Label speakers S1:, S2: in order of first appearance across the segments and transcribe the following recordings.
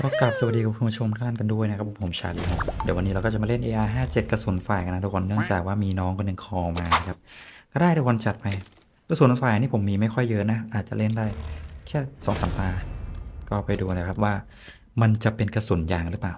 S1: ก็กราบสวัสดีคุณผู้ชมทุกท่านกันด้วยนะครับผมชาลีครับเดี๋ยววันนี้เราก็จะมาเล่น AR 57กระสุนฝ่ายกันนะทุกคนเนื่องจากว่ามีน้องคนหนึ่งคอมาครับก็ได้ทุกคนจัดไปกระสุนฝ่ายนี่ผมมีไม่ค่อยเยอะนะ อาจจะเล่นได้แค่สองสามตา ก็ไปดูนะครับว่ามันจะเป็นกระสุนยางหรือเปล่า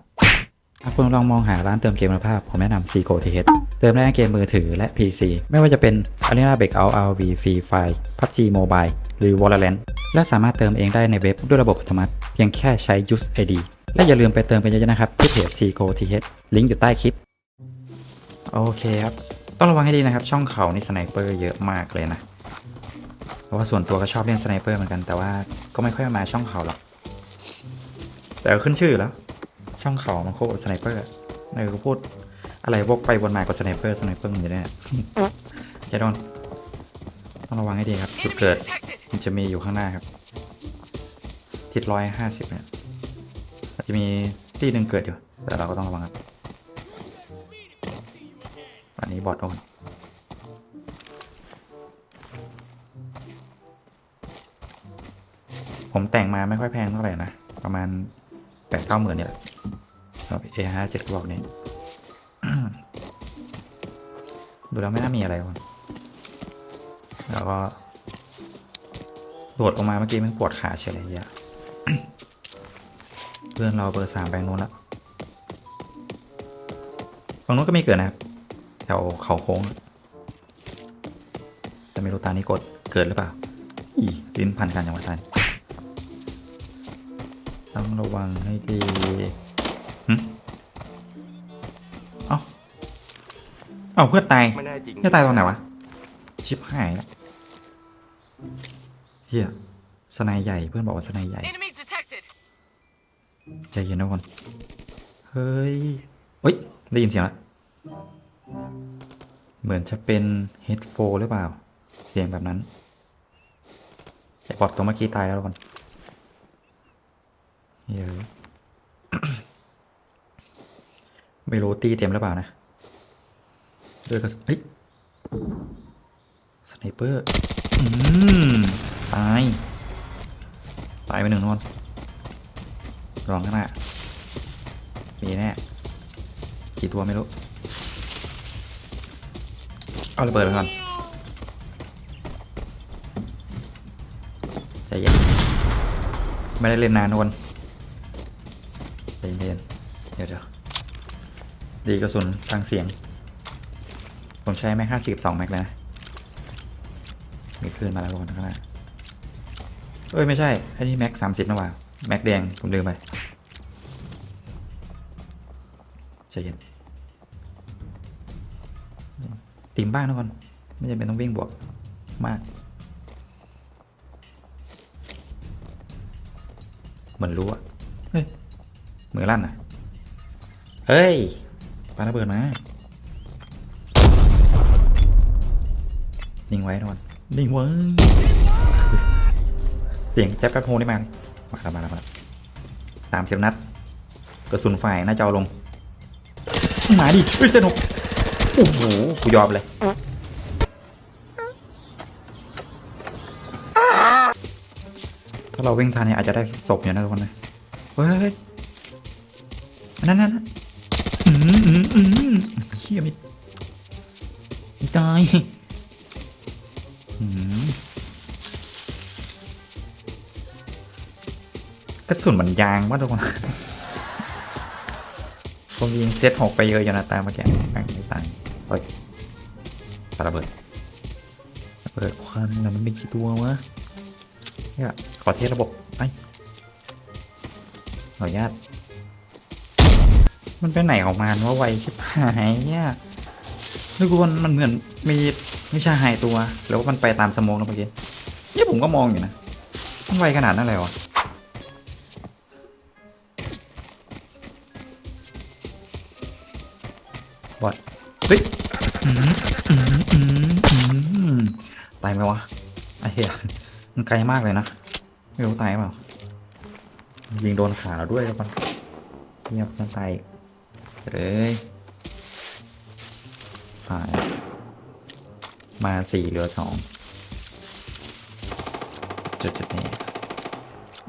S1: ถ้าคุณลองมองหาร้านเติมเกมคุณภาพ ผมแนะนำ Seco TH เติมได้ทั้งเกมมือถือและ PC ไม่ว่าจะเป็น Arena Breakout RV Free Fire PUBG Mobile หรือ Valorant และสามารถเติมเองได้ในเว็บด้วยระบบอัตโนมัติ เพียงแค่ใช้ Use ID และอย่าลืมไปเติมกันเยอะๆนะครับ ที่เพจ Seco TH ลิงก์อยู่ใต้คลิป โอเคครับ ต้องระวังให้ดีนะครับ ช่องเขานี่สไนเปอร์เยอะมากเลยนะ เพราะว่าส่วนตัวก็ชอบเล่นสไนเปอร์เหมือนกันแต่ว่าก็ไม่ค่อยมาช่องเขาหรอก แต่ขึ้นชื่อแล้ว ช่องเขามันโคตรสไนเปอร์เออก็พูดอะไรวกไปวนมากับสไนเปอร์สไนเปอร์มันอยู่เนี่ยจะโดนต้องระวังให้ดีครับจุดเกิด มันจะมีอยู่ข้างหน้าครับ ทิศร้อยห้าสิบเนี่ยอาจจะมีที่หนึ่งเกิดอยู่ แต่เราก็ต้องระวังครับอันนี้บอดโดนผมแต่งมาไม่ค่อยแพงเท่าไหร่นะ ประมาณแปดเก้าหมื่นเนี่ยสำหรับ A ห้าเจ็ดบอกนี้ ดูแล้วไม่น่ามีอะไรวะแล้วก็ โหลดออกมาเมื่อกี้มันปวดขาเฉยเลยอะเพื่อนเราเบอร์สามแบงค์นู้นละฝั่งนู้นก็มีเกิดนะครับแถวเขาโค้งแต่ไม่รู้ตานี้กดเกิดหรือเปล่าอีลิ้นพันกันอย่างว่าตายต้องระวังให้ดีหึเอ้าเอ้าเพื่อนตาย
S2: ไม่ได้จริง
S1: จะตายตอนไหนวะ ชิบหายแล้ว เฮียสไนด์ใหญ่เพื่อนบอกว่าสไนด์ใหญ่
S3: Enemy detected.
S1: ใจเย็นนะคนเฮ้ยเฮ้ย ได้ยินเสียงแล้วเหมือนจะเป็นเฮดโฟหรือเปล่า เสียงแบบนั้นไอ้บอดตัวเมื่อกี้ตายแล้วทุกคนเฮ้ยไม่รู้ตีเต็มหรือเปล่านะด้วยกระสุนเฮ้ยสไนเปอร์ อืม ตาย ตายไปหนึ่งนอนรองข้างหน้ามีแน่ กี่ตัวไม่รู้ เอาระเบิดไปก่อนใจเย็นไม่ได้เล่นนานทุกคนใจเย็นเดี๋ยวเดี๋ยวดีกระสุนทางเสียง ผมใช้แม็กห้าสิบสองแม็กเลยนะ มีคืนมาแล้วทุกคนข้างหน้า เอ้ย ไม่ใช่ไอ้นี่แม็กสามสิบนะว่าแม็กแดง ผมลืมไปใจเย็นติมบ้างทุกคนไม่จำเป็นต้องวิ่งบวกมากเหมือนรู้อะเฮ้ยมือลั่นอะเฮ้ยปาระเบิดมานิ่งไว้ทุกคนนิ่งไว้ สียงแจ๊บแป๊บโฮนี่มาเลยมาแล้วมาแล้วมาสามสิบนัดกระสุนฝ่ายน่าจะเอาลงมาดิเฮ้ยเซนหกโอ้โหกูยอมเลยถ้าเราวิ่งทันเนี่ยอาจจะได้ศพอยู่นะทุกคนนะเฮ้ยนั่นนั่นนั่นอืมอืมอืมเฮียมิมิตายอืม กระสุนมันยางวะทุกคนผมยิงเซตหกไปเยอะอยู่นะตามเมื่อกี้แม่งไม่ตายเฮ้ยปาระเบิดระเบิดควันแล้วมันมีกี่ตัววะเนี่ยขอเทสระบบไปขออนุญาตมันไปไหนของมันว่าไวชิบหายเนี่ยทุกคนมันเหมือนมีไม่ใช่หายตัว แล้วมันไปตามสโมองแล้วเมื่อกี้เนี่ยผมก็มองอยู่นะมันไวขนาดนั้นเลยวะ ตายไหมวะไอ้เหี้ยมันไกลมากเลยนะไม่รู้ตายเปล่ายิงโดนขาเราด้วยแล้วกันเงียบมันตายเลยหายมาสี่เหลือสองจุดจุดนี้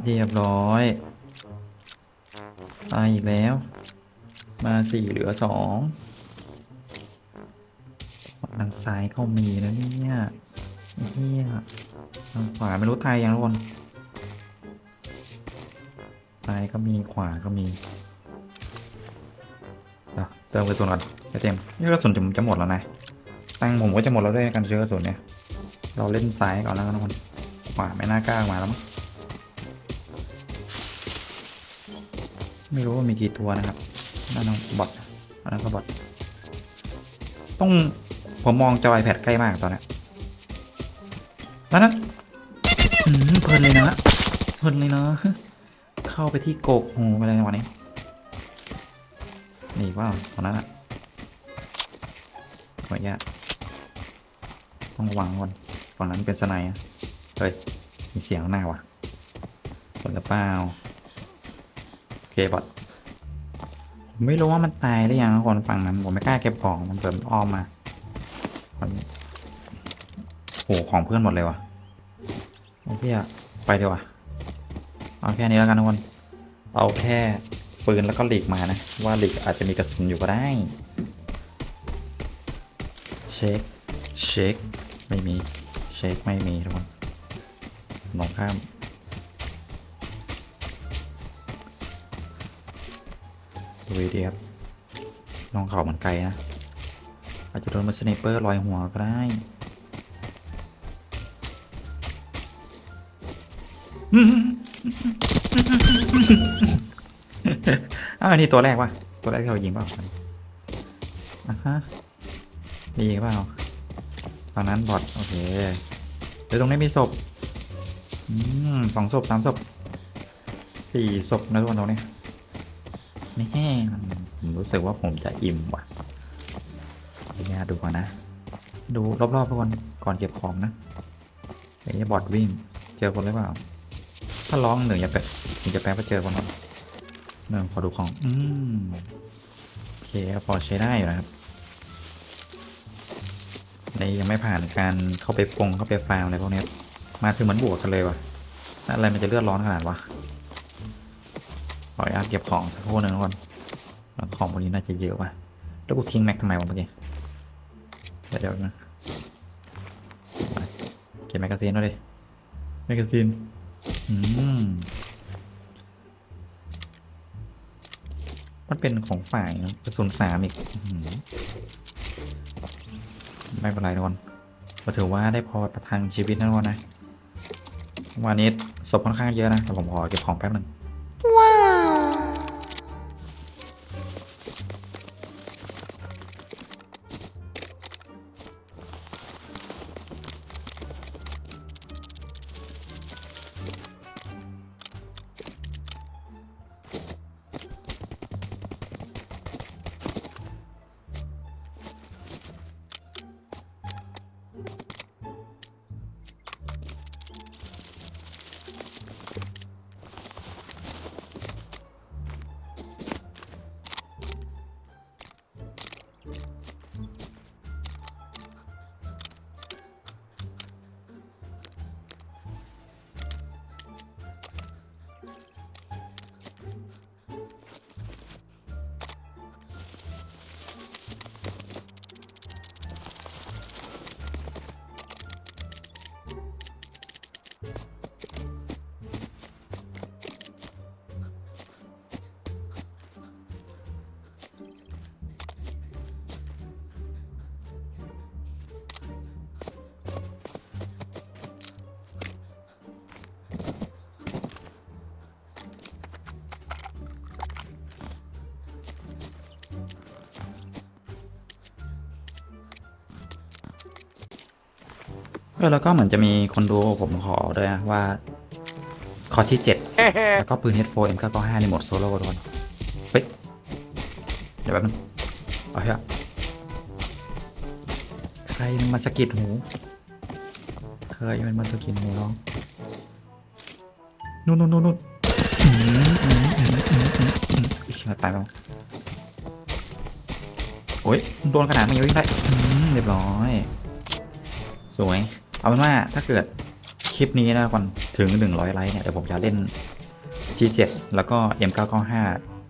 S1: เรียบร้อยตายอีกแล้ว มาสี่เหลือสอง ทางซ้ายก็มีนะเนี่ยเฮียทางขวาไม่รู้ตายยังทุกคนซ้ายก็มีขวาก็มีเดี๋ยวเติมกระสุนก่อนไปเต็มนี่กระสุนจะจะหมดแล้วนะตังผมก็จะหมดแล้วด้วยการซื้อกระสุนเนี่ย เราเล่นซ้ายก่อนแล้วกันทุกคนขวาไม่น่ากล้ามาแล้วมั้งไม่รู้ว่ามีกี่ตัวนะครับนั่นนะบอทอันนั้นก็บอทต้อง ผมมองจอ iPad ใกล้มากตอนนี้แล้วนั้นเพลินเลยนะเพลินเลยนะ เข้าไปที่โกกหูไปเลยวันนี้ นี่ว่าตอนนั้นอะขออนุญาตต้องระวังก่อนฝั่งนั้นเป็นสไนด์อะเฮ้ย มีเสียงหน้าว่ะกดหรือเปล่าโอเคบอทผมไม่รู้ว่ามันตายหรือยังคนฝั่งนั้น ผมไม่กล้าเก็บของมันเปิดอ้อมมา โหของเพื่อนหมดเลยว่ะโอเคอะไปเดีกว่าเอาแค่นี้แล้วกันทุกคน เอาแค่ปืนแล้วก็หลีกมานะ ว่าหลีกอาจจะมีกระสุนอยู่ก็ได้ เช็ค เช็ค ไม่มี เช็ค ไม่มีทุกคนมองข้ามดูดีครับลองเขามันไกลนะ อาจจะโดนมือสไนเปอร์ลอยหัวก็ได้อ้าวอันนี้ตัวแรกวะตัวแรกที่เรายิงเปล่าอะฮะมีอีกเปล่าฝั่งนั้นบอทโอเคเดี๋ยวตรงนี้มีศพอืมสองศพสามศพสี่ศพนะทุกคนตรงนี้นี่แห้มันผมรู้สึกว่าผมจะอิ่มว่ะ นุญาตดูก่อนนะ ดูรอบๆทุกคนก่อนเก็บของนะไอ้บอทวิ่งเจอคนหรือเปล่า ถ้าร้องหนึ่งอย่าแปะถึงจะแปลว่าเจอคนหรอกหนึ่งขอดูของ อืมโอเคพอใช้ได้อยู่นะครับในยังไม่ผ่านการเข้าไปฟงเข้าไปฟาร์มอะไรพวกนี้มาถึงเหมือนบวกกันเลยว่ะอะไรมันจะเลือดร้อนขนาดวะขออนุญาตเก็บของสักครู่หนึ่งทุกคนแล้วของพวกนี้น่าจะเยอะว่ะแล้วกูทิ้งแม็กทำไมวะเมื่อกี้ เดี๋ยวนะเก็บแมกกาซีนด้วยดิแมกกาซีนอืมมันเป็นของฝ่ายนะกระสุนสามอีกไม่เป็นไรทุกคนก็ถือว่าได้พอประทังชีวิตนะทุกคนนะ วันนี้ศพค่อนข้างเยอะนะแต่ผมขอเก็บของแป๊บหนึ่ง เออแล้วก็เหมือนจะมีคนดูผมขอด้วยนะว่าคอที่ 7 แล้วก็ปืน H4 M995 ในโหมดโซโล่ทุกคนเฮ้ยเดี๋ยวแป๊บนึงเอาเถอะใครมันมาสะกิดหูใครมันมาสะกิดหูร้องนู่นนู่นนู่นนู่นอืมอืมอืมอืมอืมอืมอีกตายแล้วโอ้ยโดนขนาดไม่ยังวิ่งได้อืมเรียบร้อย สวย เอาเป็นว่าถ้าเกิดคลิปนี้นะก่อนถึง 100 ไลค์เนี่ยเดี๋ยวผมจะเล่น G7 แล้วก็ M995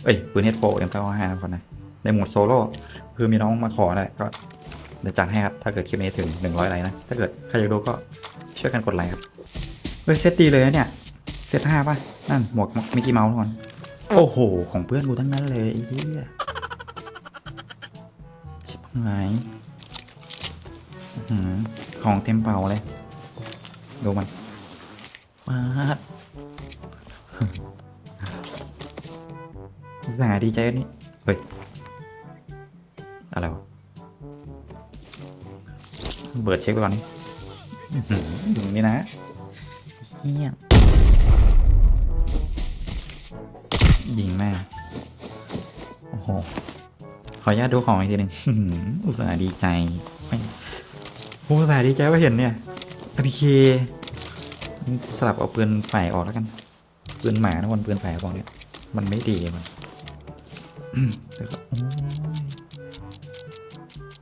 S1: เอ้ยปืน H4 M995 นะคนนะในโหมดโซโล่คือมีน้องมาขอแหละก็เดี๋ยวจัดให้ครับ ถ้าเกิดคลิปนี้ถึง 100 ไลค์นะ ถ้าเกิดใครอยากดูก็ช่วยกันกดไลค์ครับเฮ้ยเซตดีเลยนะเนี่ย เซตห้าป่ะ นั่นหมวกมิกกี้เมาส์ทุกคนโอ้โห ของเพื่อนกูทั้งนั้นเลยไอ้เหี้ยชิบหายอื้อหือ ของเต็มเป่าเลย ดูมันมาดสาดีใจนี่ เฮ้ย อะไรวะ เบิดเช็คไปก่อนนี่อื้อหืออย่างนี้นะเฮียยิงแม่ โอ้โห ขออนุญาตดูของอีกทีหนึ่งอื้อหืออุตส่าห์ดีใจ ไม่อุตส่าดีใจว่าเห็นเนี่ยอพีเคสลับเอาปืนฝ่ายออกแล้วกัน ปืนหมานะวันปืนฝ่ายบอกเนี่ย มันไม่ดีมัน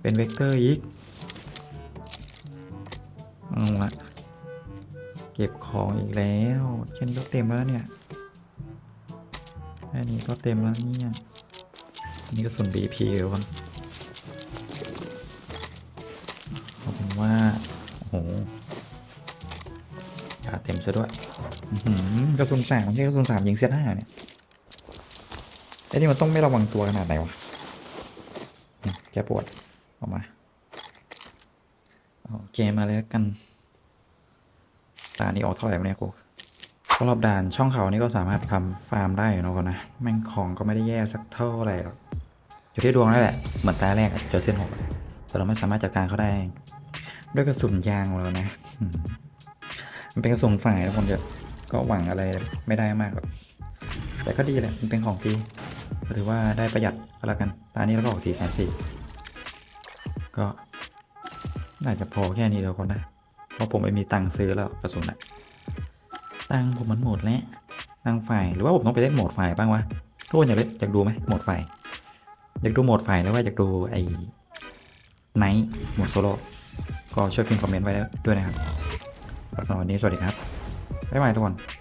S1: เป็นเวกเตอร์อีกเอาละเก็บของอีกแล้วแค่นี้ก็เต็มแล้วเนี่ยแค่นี้ก็เต็มแล้วเนี่ยนี่ก็ส่วน BP เดี๋ยวก่อน ว่า โอ้โหขาเต็มซะด้วยอื้อหือกระสุนสามไม่ใช่กระสุนสามยิงเสียหน้าเนี่ยไอ้นี่มันต้องไม่ระวังตัวขนาดไหนวะแกปวดออกมาโอเคมาเลยละกันตานี้ออกเท่าไหร่เนี่ยกูสำหรับด่านช่องเขานี่ก็สามารถทำฟาร์มได้เนอะก่อนนะแม่งของก็ไม่ได้แย่สักเท่าไหร่หรอกอยู่ที่ดวงนั่นแหละเหมือนตาแรกเจอเส้นหกแต่เราไม่สามารถจัดการเขาได้ ด้วยกระสุนยางของเรานะมันเป็นกระสุนฝ่ายทุกคนเดียวก็หวังอะไรไม่ได้มากหรอกแต่ก็ดีแหละมันเป็นของฟรีก็ถือว่าได้ประหยัดก็แล้วกันตานี้เราก็ออกสี่แสนสี่ก็น่าจะพอแค่นี้เดียวคนนะเพราะผมไม่มีตังค์ซื้อแล้วกระสุนอะตังค์ผมมันหมดแล้วตังค์ฝ่ายหรือว่าผมต้องไปเล่นโหมดฝ่ายบ้างวะทุกคนอยากเล่นอยากดูไหมโหมดฝ่ายอยากดูโหมดฝ่ายหรือว่าอยากดูไอ้ไนท์โหมดโซโล่ ก็ช่วยพิมพ์คอมเมนต์ไว้ด้วยนะครับสำหรับวันนี้สวัสดีครับบ๊ายบายทุกคน